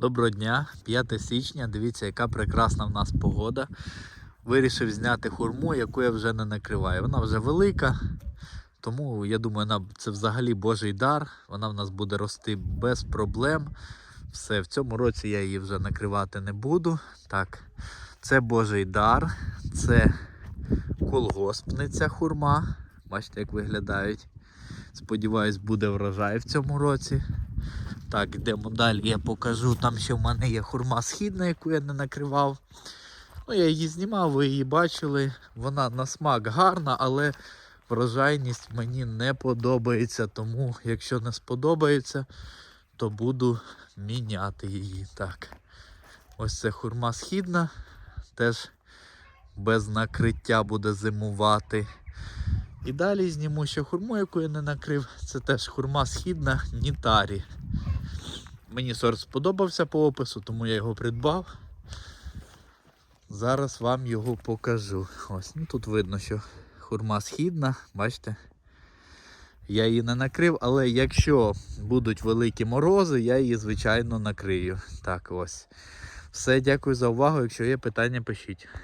Доброго дня, 5 січня. Дивіться, яка прекрасна в нас погода. Вирішив зняти хурму, яку я вже не накриваю. Вона вже велика, тому я думаю, це взагалі Божий дар. Вона в нас буде рости без проблем. Все, в цьому році я її вже накривати не буду. Так, це Божий дар, це колгоспниця хурма. Бачите, як виглядають. Сподіваюсь, буде врожай в цьому році. Так, йдемо далі, я покажу. Там ще в мене є хурма східна, яку я не накривав. Ну, я її знімав, ви її бачили. Вона на смак гарна, але врожайність мені не подобається. Тому, якщо не сподобається, то буду міняти її. Так. Ось це хурма східна. Теж без накриття буде зимувати. І далі зніму ще хурму, яку я не накрив. Це теж хурма східна Нітарі. Мені сорт сподобався по опису, тому я його придбав. Зараз вам його покажу. Ось, ну тут видно, що хурма східна, бачите? Я її не накрив, але якщо будуть великі морози, я її, звичайно, накрию. Так ось. Все, дякую за увагу. Якщо є питання, пишіть.